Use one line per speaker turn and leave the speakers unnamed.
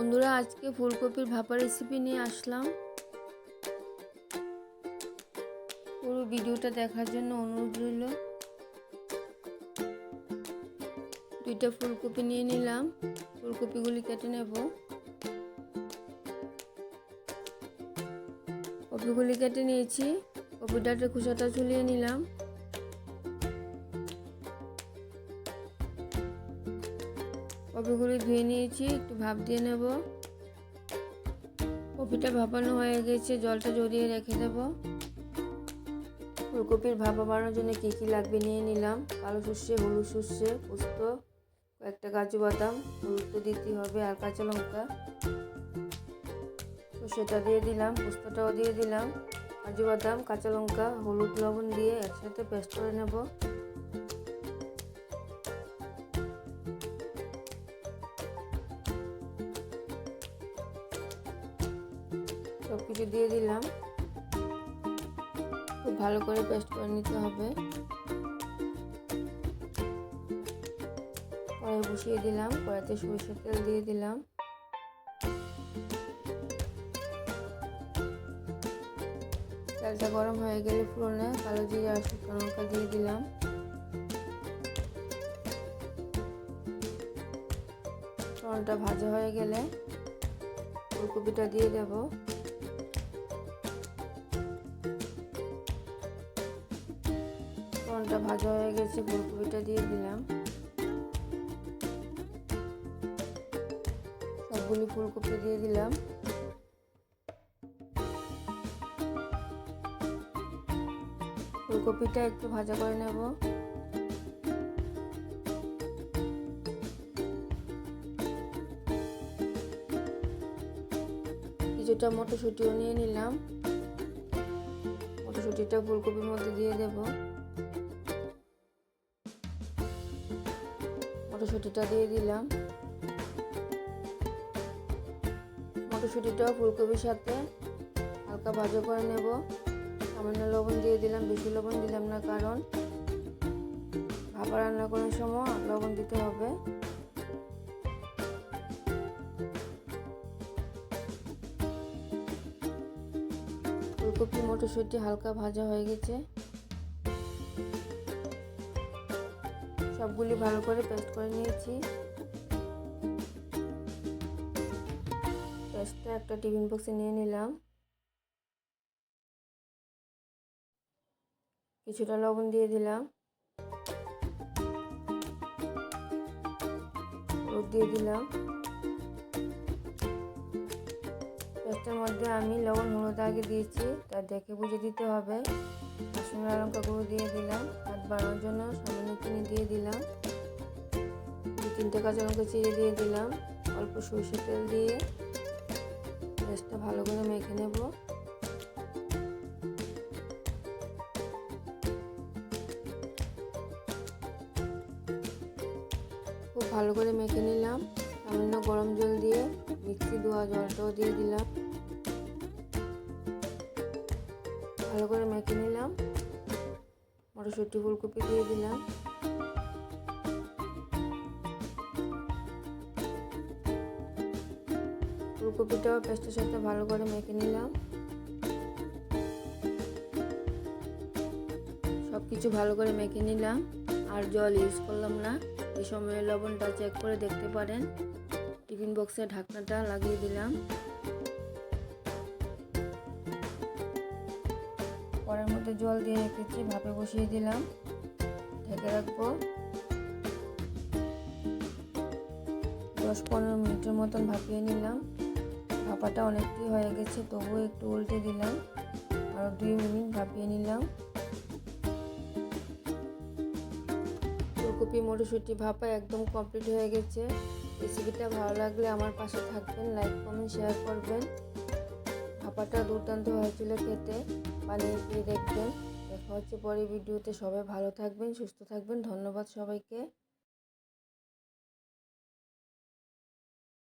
বন্ধুরা, আজকে ফুলকপির ভাপা রেসিপি নিয়ে আসলাম। পুরো ভিডিওটা দেখার জন্য অনুরোধ রইল। দুইটা ফুলকপি নিয়ে নিলাম। ফুলকপিগুলি কেটে নেব। কপিগুলি কেটে নিয়েছি। কপিটাতে খোসাটা ঝুলিয়ে নিলাম। কপিগুলি ধুয়ে নিয়েছি, একটু ভাপ দিয়ে নেব। কপিটা ভাপানো হয়ে গেছে, জলটা জড়িয়ে রেখে দেব। ফুলকপির ভাপা বানানোর জন্য কী কী লাগবে নিয়ে নিলাম। কালো সর্ষে, হলুদ সর্ষে, পোস্ত, কয়েকটা কাজু বাদাম, হলুদ দিতে হবে, আর কাঁচা লঙ্কা। সর্ষেটা দিয়ে দিলাম, পোস্তটাও দিয়ে দিলাম। কাজু বাদাম, কাঁচা লঙ্কা, হলুদ লবণ দিয়ে একসাথে পেস্ট করে নেব। সব কিছু দিয়ে দিলাম। খুব ভালো করে পেস্ট করে নিতে হবে। কড়াই বসিয়ে দিলাম, কড়াইতে সরিষার তেল দিয়ে দিলাম। তেলটা গরম হয়ে গেলে ফুরনে কালো জিরে আর শুকনো লঙ্কা দিয়ে দিলাম। ফোড়নটা ভাজা হয়ে গেলে ফুলকপিটা দিয়ে দেব। ফোড়নটা ভাজা হয়ে গেছে, ফুলকপিটা দিয়ে দিলাম। সবগুলি ফুলকপি দিয়ে দিলাম। ফুলকপিটা একটু ভাজা করে নেব। কিছুটা মটরশুঁটিও নিয়ে নিলাম। মটরশুঁটিটা ফুলকপির মধ্যে দিয়ে দেব। মটরশুঁটিটা দিয়ে দিলাম। মটরশুঁটিটাও ফুলকপির সাথে হালকা ভাজা করে নেব। সামান্য লবণ দিয়ে দিলাম, বেশি লবণ দিলাম না কারণ ভাপা রান্না করার সময় লবণ দিতে হবে। ফুলকপি মটরশুঁটি হালকা ভাজা হয়ে গেছে। সবগুলি ভালো করে পেস্ট করে নিয়েছি। পেস্টটা একটা টিফিন বক্সে নিয়ে নিলাম। কিছুটা লবণ দিয়ে দিলাম। হলুদ দিয়ে দিলাম। পেস্টের মধ্যে আমি লবণ, হলুদ আগে দিয়েছি, তা দেখে বুঝে দিতে হবে। শুকনো লঙ্কা গুঁড়ো দিয়ে দিলাম। হাত বাড়ানোর জন্য সামান্য চিনি দিয়ে দিলাম। দু তিনটে কাঁচা লঙ্কা চিড়ে দিয়ে দিলাম। অল্প সরষের তেল দিয়ে পেস্টটা ভালো করে মেখে নেব। খুব ভালো করে মেখে নিলাম। সামান্য গরম জল দিয়ে মিক্সি ধোয়া জলটাও দিয়ে দিলাম। ভালো করে মেখে নিলাম। মটরশুঁটি, ফুলকপি দিয়ে দিলাম। ফুলকপিটাও পেস্টের সাথে ভালো করে মেখে নিলাম। সব কিছু ভালো করে মেখে নিলাম। আর জল ইউজ করলাম না। এই সময় লবণটা চেক করে দেখতে পারেন। টিফিন বক্সে ঢাকনাটা লাগিয়ে দিলাম। মধ্যে জল দিয়ে রেখেছি ভাপে বসিয়ে দিলাম। ঢেকে রাখব। দশ পনেরো মিনিটের মতন ভাপিয়ে নিলাম। ভাপাটা অনেকটাই হয়ে গেছে, তবুও একটু উল্টে দিলাম। আরও দুই মিনিট ভাপিয়ে নিলাম। ফুলকপি, মটরশুঁটি ভাপা একদম কমপ্লিট হয়ে গেছে। রেসিপিটা ভালো লাগলে আমার পাশে থাকবেন, লাইক, কমেন্ট, শেয়ার করবেন। ভাপাটা দুর্দান্ত হয়েছিল খেতে। বানিয়ে খেয়ে দেখবেন। দেখা হচ্ছে পরে ভিডিওতে সবাই ভালো থাকবেন, সুস্থ থাকবেন। ধন্যবাদ সবাইকে।